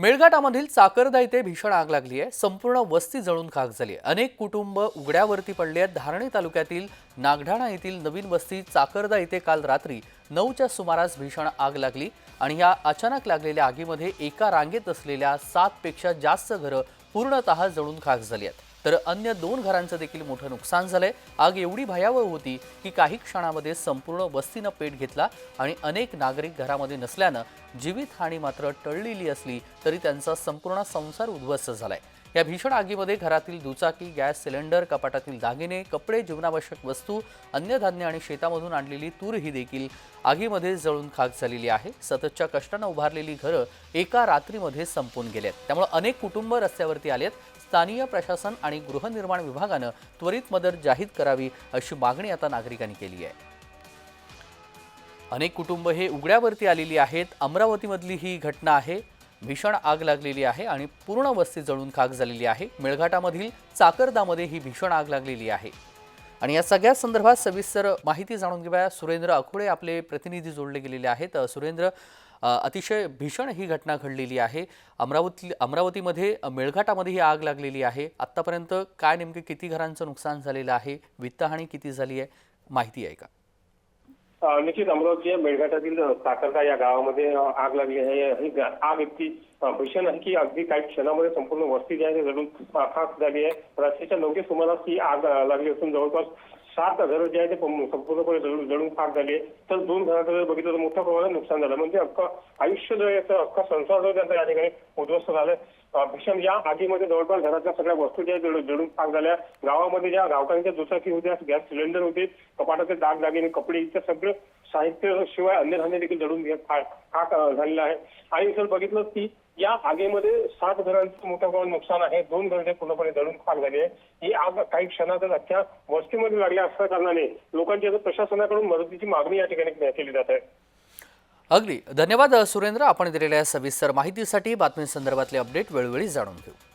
मेळघाटामधील चाकरदा इथे भीषण आग लागली आहे. संपूर्ण वस्ती जळून खाक झाली आहे. अनेक कुटुंब उघड्यावरती पडले आहेत. धारणी तालुक्यातील नागढाणा येथील नवीन वस्ती चाकरदा इथे काल रात्री नऊच्या सुमारास भीषण आग लागली आणि या अचानक लागलेल्या आगीमध्ये एका रांगेत असलेल्या सातपेक्षा जास्त घरं पूर्णतः जळून खाक झाली आहेत. तर अन्य दोन घरांचं देखील मोठं नुकसान झालंय. आग एवढी भयावह होती की काही क्षणामध्ये संपूर्ण वस्तीनं पेट घेतला आणि अनेक नागरिक घरामध्ये नसल्यानं जीवितहानी मात्र टळलेली असली तरी त्यांचा संपूर्ण संसार उद्ध्वस्त झालाय. या भीषण आगीमध्ये घरातील दुचाकी गॅस सिलेंडर कपाटातील दागिने कपडे जीवनावश्यक वस्तू अन्नधान्य आणि शेतामधून आणलेली तूर ही देखील आगीमध्ये जळून खाक झालेली आहे. सततच्या कष्टानं उभारलेली घरं एका रात्रीमध्ये संपून गेलेत. त्यामुळे अनेक कुटुंब रस्त्यावरती आलेत. स्थानीय प्रशासन आणि गृहनिर्माण विभागानं त्वरित मदत जाहीर करावी अशी मागणी आता नागरिकांनी केली आहे. अनेक कुटुंब हे उघड्यावरती आलेली आहेत. अमरावतीमधली ही घटना आहे. भीषण आग लागलेली आहे आणि पूर्ण वस्ती जळून खाक झालेली आहे. मेळघाटामधील चाकरदामध्ये ही भीषण आग लागलेली आहे. आणि या सगळ्या संदर्भात सविस्तर माहिती जाणून घेऊया. सुरेंद्र अखोडे आपले प्रतिनिधी जोडले गेलेले आहेत. सुरेंद्र अतिशय भीषण ही घटना घडलेली आहे. अमरावती अमरावतीमध्ये मेळघाटामध्ये ही आग लागलेली आहे. आत्तापर्यंत काय नेमके किती घरांचं नुकसान झालेलं आहे? वित्तहानी किती झाली आहे? माहिती आहे का? निश्चित अमरावती मेळघाटातील साखरका या गावामध्ये आग लागली आहे. ही आग इतकी भीषण आहे की अगदी काही क्षणामध्ये संपूर्ण वस्ती जी आहे जडून जळून खाक झाली आहे. रात्रीच्या नऊच्या सुमारास ही आग लागली असून जवळपास सात घरं जे आहे ते संपूर्णपणे जळून जळून खाक झाली आहे तर दोन घराचं जर बघितलं तर मोठ्या प्रमाणात नुकसान झालं. म्हणजे अख्खा आयुष्य जो आहे अख्खा संसार जो आहे त्यांचा या ठिकाणी उद्ध्वस्त झालाय. भीषण या आगीमध्ये जवळपास घरातल्या सगळ्या वस्तू ज्या आहेत जळून खाक झाल्या. गावामध्ये ज्या गावकऱ्यांच्या दुचाकी होत्या गॅस सिलेंडर होते कपाटाचे दाग दागिने कपडे इत्यादी सगळं साहित्य शिवाय अन्नधान्य देखील जडून खाक झालेलं आहे. आणि जर बघितलं की या आगीमध्ये सात घरांचं मोठ्या प्रमाणात नुकसान आहे. दोन घरे पूर्णपणे जळून खाक झाली आहे. ही आग काही क्षणातच अख्ख्या वस्तीमध्ये लागल्या असल्या कारणाने लोकांची आता प्रशासनाकडून मदतीची मागणी या ठिकाणी केली जात आहे. अगदी. धन्यवाद सुरेंद्र. आपण दिलेल्या सविस्तर माहितीसाठी बातमीसंदर्भातले अपडेट वेळोवेळी जाणून घेऊ.